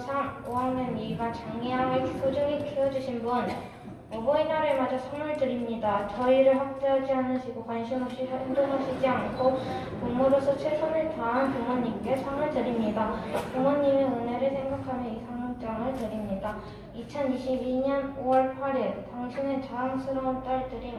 3, 5학년 2가 장애양을 소중히 키워주신 분 어버이날을 맞아 선물 드립니다. 저희를 학대하지 않으시고 관심 없이 행동하시지 않고 부모로서 최선을 다한 부모님께 상을 드립니다. 부모님의 은혜를 생각하며 이 상장을 드립니다. 2022년 5월 8일 당신의 자랑스러운 딸들이